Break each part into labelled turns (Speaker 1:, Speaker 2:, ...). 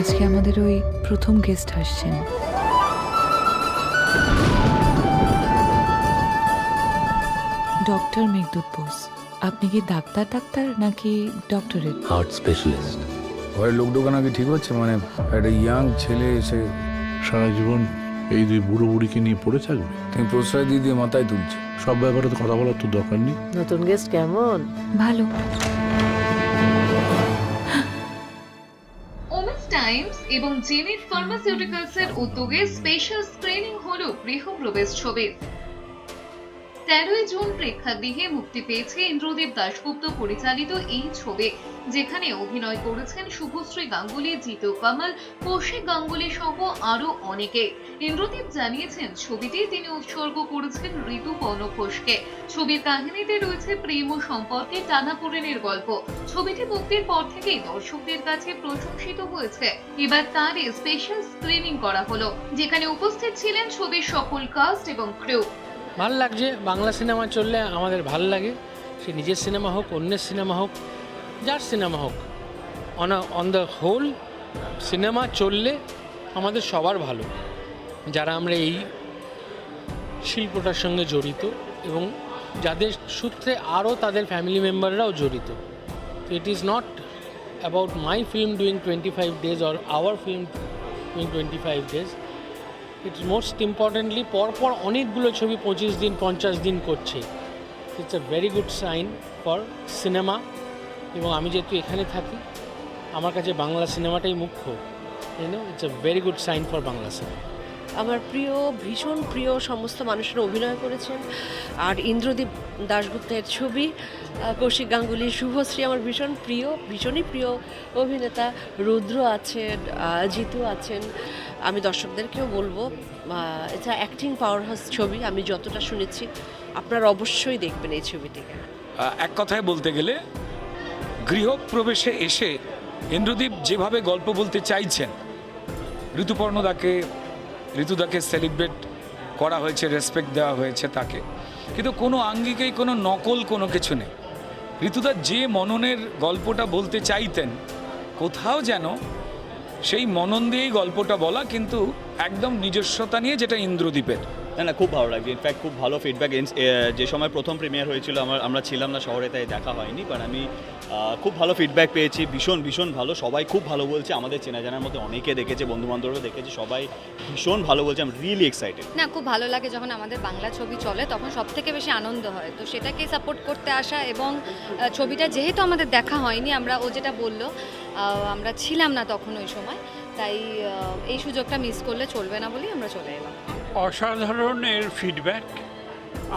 Speaker 1: আজকে আমাদের ওই প্রথম গেস্ট আসছেন। ডক্টর মেঘদূত বোস আপনি কি ডাক্তার ডাক্তার নাকি ডক্টরেট?
Speaker 2: হার্ট স্পেশালিস্ট
Speaker 3: ঘরের লোক ঢোকানো কি ঠিক হচ্ছে? মানে একটা ইয়াং ছেলে এসে
Speaker 4: সারা জীবন এই দুই বুড়ো বুড়িকে নিয়ে পড়ে থাকবে?
Speaker 3: তুমি প্রশ্রয় দিয়ে দিয়ে মাথায় তুলছে।
Speaker 4: সব ব্যাপারে তো কথা বলার তো দরকার নেই
Speaker 5: নতুন গেস্ট কেমন?
Speaker 1: ভালো।
Speaker 6: টাইমস এবং জেনিট ফার্মাসিউটিক্যালসের উদ্যোগে স্পেশাল স্ক্রিনিং হলো গৃহপ্রবেশ ছবি। তেরোই জুন প্রেক্ষাগৃহে মুক্তি পেয়েছে ইন্দ্রদীপ দাশগুপ্ত পরিচালিত এই ছবি, যেখানে অভিনয় করেছেন শুভশ্রী গাঙ্গুলি, জিতু কামাল, কৌশিক গাঙ্গুলি সহ আরও অনেকে। ইন্দ্রদীপ জানিয়েছেন, ছবিটি তিনি উৎসর্গ করেছেন ঋতুপর্ণ ঘোষকে ছবির কাহিনীতে রয়েছে প্রেম ও সম্পর্কে টানাপোড়েনের গল্প। ছবিটি মুক্তির পর থেকেই দর্শকদের কাছে প্রশংসিত হয়েছে। এবার তার স্পেশাল স্ক্রিনিং করা হলো, যেখানে উপস্থিত ছিলেন ছবির সকল কাস্ট এবং ক্রু
Speaker 7: ভালো লাগছে, বাংলা সিনেমা চললে আমাদের ভালো লাগে। সে নিজের সিনেমা হোক, অন্যের সিনেমা হোক, যার সিনেমা হোক। On on the whole cinema চললে আমাদের সবার ভালো। যারা আমরা এই শিল্পটার সঙ্গে জড়িত এবং যাদের সূত্রে আরও তাদের ফ্যামিলি মেম্বাররাও জড়িত। It is not about my film doing twenty five days or our film doing twenty five days it's most importantly পরপর অনেকগুলো ছবি পঁচিশ দিন, পঞ্চাশ দিন করছে। It's a very good sign for cinema এবং আমি যেহেতু এখানে থাকি, আমার কাছে বাংলা সিনেমাটাই মুখ্য। You know it's a very good sign for Bangla cinema
Speaker 5: আমার প্রিয়, ভীষণ প্রিয় সমস্ত মানুষেরা অভিনয় করেছেন। আর ইন্দ্রদীপ দাশগুপ্তের ছবি কৌশিক গাঙ্গুলি শুভশ্রী আমার ভীষণ প্রিয়, ভীষণই প্রিয় অভিনেতা। রুদ্র আছেন জিতু আছেন। আমি দর্শকদেরকেও বলব এটা অ্যাক্টিং পাওয়ার হাউস ছবি, আমি যতটা শুনেছি, আপনারা অবশ্যই দেখবেন এই ছবিটিকে
Speaker 8: এক কথায় বলতে গেলে, গৃহপ্রবেশে এসে ইন্দ্রদীপ যেভাবে গল্প বলতে চাইছেন ঋতুপর্ণদাকে ঋতুদাকে সেলিব্রেট করা হয়েছে রেসপেক্ট দেওয়া হয়েছে তাকে। কিন্তু কোনো আঙ্গিকেই, কোনো নকল কোনো কিছু নেই। ঋতুদা যে মননের গল্পটা বলতে চাইতেন, কোথাও যেন সেই মনন দিয়েই গল্পটা বলা কিন্তু একদম নিজস্বতা নিয়ে যেটা ইন্দ্রদীপের
Speaker 9: না না, খুব ভালো লাগছে। ইনফ্যাক্ট খুব ভালো ফিডব্যাক যে সময় প্রথম প্রিমিয়ার হয়েছিল, আমার, আমরা ছিলাম না শহরে, তাই দেখা হয়নি। বাট আমি খুব ভালো ফিডব্যাক পেয়েছি, ভীষণ ভীষণ ভালো। সবাই খুব ভালো বলছে, আমাদের চেনা জানার মধ্যে অনেকে দেখেছে বন্ধু বান্ধবরা দেখেছে, সবাই ভীষণ ভালো বলছে আমি রিয়েলি এক্সাইটেড
Speaker 10: না, খুব ভালো লাগে যখন আমাদের বাংলা ছবি চলে, তখন সব থেকে বেশি আনন্দ হয়। তো সেটাকে সাপোর্ট করতে আসা এবং ছবিটা যেহেতু আমাদের দেখা হয়নি, আমরা, ও যেটা বলল আমরা ছিলাম না তখন ওই সময়, তাই এই সুযোগটা মিস করলে চলবে না বলেই আমরা চলে এলাম।
Speaker 11: অসাধারণের ফিডব্যাক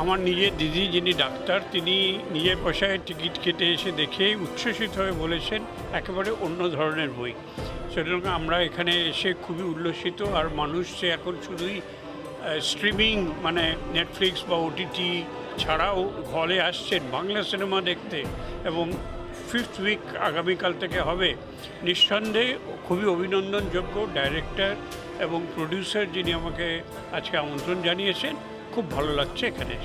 Speaker 11: আমার নিজের দিদি যিনি ডাক্তার, তিনি নিজের পয়সায় টিকিট কেটে এসে দেখে উচ্ছ্বসিত হয়ে বলেছেন, একেবারে অন্য ধরনের বই। সুতরাং আমরা এখানে এসে খুবই উল্লসিত, আর মানুষ যে এখন শুধুই স্ট্রিমিং মানে নেটফ্লিক্স বা ওটিটি ছাড়াও হলে আসছেন বাংলা সিনেমা দেখতে এবং ফিফথ উইক আগামীকাল থেকে হবে। নিঃসন্দেহে খুবই অভিনন্দনযোগ্য ডাইরেক্টর এবং প্রডিউসার যিনি আমাকে আজকে আমন্ত্রণ জানিয়েছেন। খুব ভালো লাগছে এখানে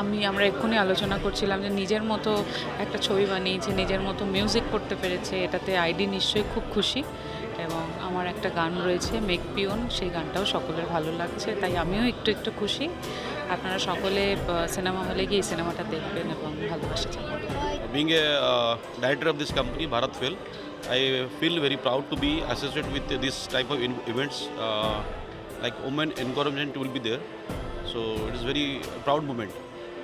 Speaker 1: আমি, আমরা এক্ষুনি আলোচনা করছিলাম যে নিজের মতো একটা ছবি বানিয়েছে নিজের মতো মিউজিক করতে পেরেছে, এটাতে আইডি নিশ্চয়ই খুব খুশি। এবং আমার একটা গান রয়েছে মেক পিওন সেই গানটাও সকলের ভালো লাগছে, তাই আমিও একটু একটু খুশি। আপনারা সকলে সিনেমা হলে গিয়ে সিনেমাটা দেখবেন এবং ভালোবাসা জানাবেন।
Speaker 9: Being a uh, director of this company, Bharat Phil, I feel very proud to be associated with this type of events. Uh, like women encouragement will be there, so it is very proud moment.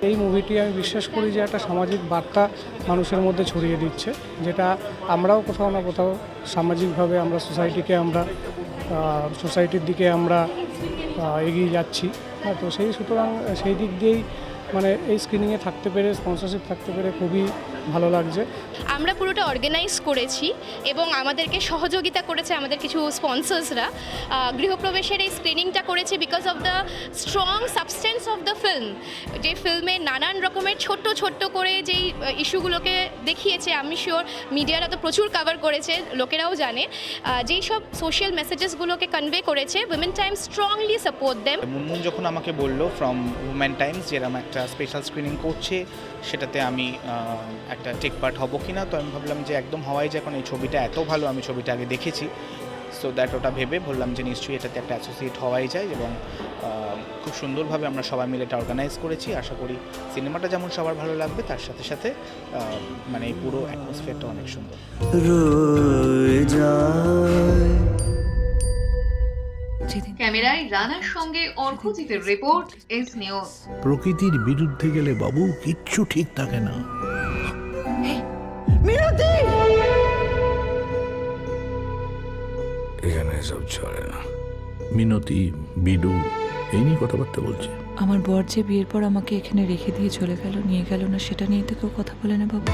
Speaker 11: এই মুভিটি আমি বিশ্বাস করি যে একটা সামাজিক বার্তা মানুষের মধ্যে ছড়িয়ে দিচ্ছে যেটা আমরাও কোথাও না কোথাও সামাজিকভাবে আমরা সোসাইটিকে আমরা সোসাইটির দিকে আমরা এগিয়ে যাচ্ছি হ্যাঁ তো সেই সুতরাং সেই দিক দিয়েই মানে এই স্ক্রিনিংয়ে থাকতে পেরে স্পন্সরশিপ থাকতে পেরে খুবই ভালো লাগছে।
Speaker 10: আমরা পুরোটা অর্গানাইজ করেছি এবং আমাদেরকে সহযোগিতা করেছে আমাদের কিছু স্পন্সর্সরা গৃহপ্রবেশের এই স্ক্রিনিংটা করেছে because of the strong substance of the film যে ফিল্মে নানান রকমের ছোট্ট ছোট্ট করে যেই ইস্যুগুলোকে দেখিয়েছে আমি শিওর মিডিয়ারা তো প্রচুর কভার করেছে লোকেরাও জানে। যেই সব সোশ্যাল মেসেজেসগুলোকে কনভে করেছে women times strongly support them
Speaker 12: Moonmoon যখন আমাকে বলল ফ্রম উমেন টাইমস যেরকম একটা স্পেশাল স্ক্রিনিং করছে, সেটাতে আমি একটা টেক পার্ট হব কি না তো আমি ভাবলাম যে একদম হওয়াই যায় কারণ এই ছবিটা এত ভালো, আমি ছবিটা আগে দেখেছি। সো দ্যাট ওটা ভেবে বললাম যে নিশ্চয়ই এটাতে একটা অ্যাসোসিয়েট হওয়াই যায় এবং খুব সুন্দরভাবে আমরা সবাই মিলে এটা অর্গানাইজ করেছি। আশা করি সিনেমাটা যেমন সবার ভালো লাগবে, তার সাথে সাথে মানে পুরো অ্যাটমসফিয়ারটা অনেক সুন্দর।
Speaker 6: ক্যামেরায় রানার সঙ্গে অর্ঘজিতের রিপোর্ট এস নিউজ
Speaker 4: প্রকৃতির বিরুদ্ধে গেলে বাবু কিচ্ছু ঠিক থাকে না।
Speaker 3: এখানে এসব চলে না।
Speaker 4: মিনতি বিডু এই নিয়ে কথাবার্তা বলছে।
Speaker 2: আমার বর যে বিয়ের পর আমাকে এখানে রেখে দিয়ে চলে গেল নিয়ে গেল না সেটা নিয়ে তো কেউ কথা বলে না বাবু।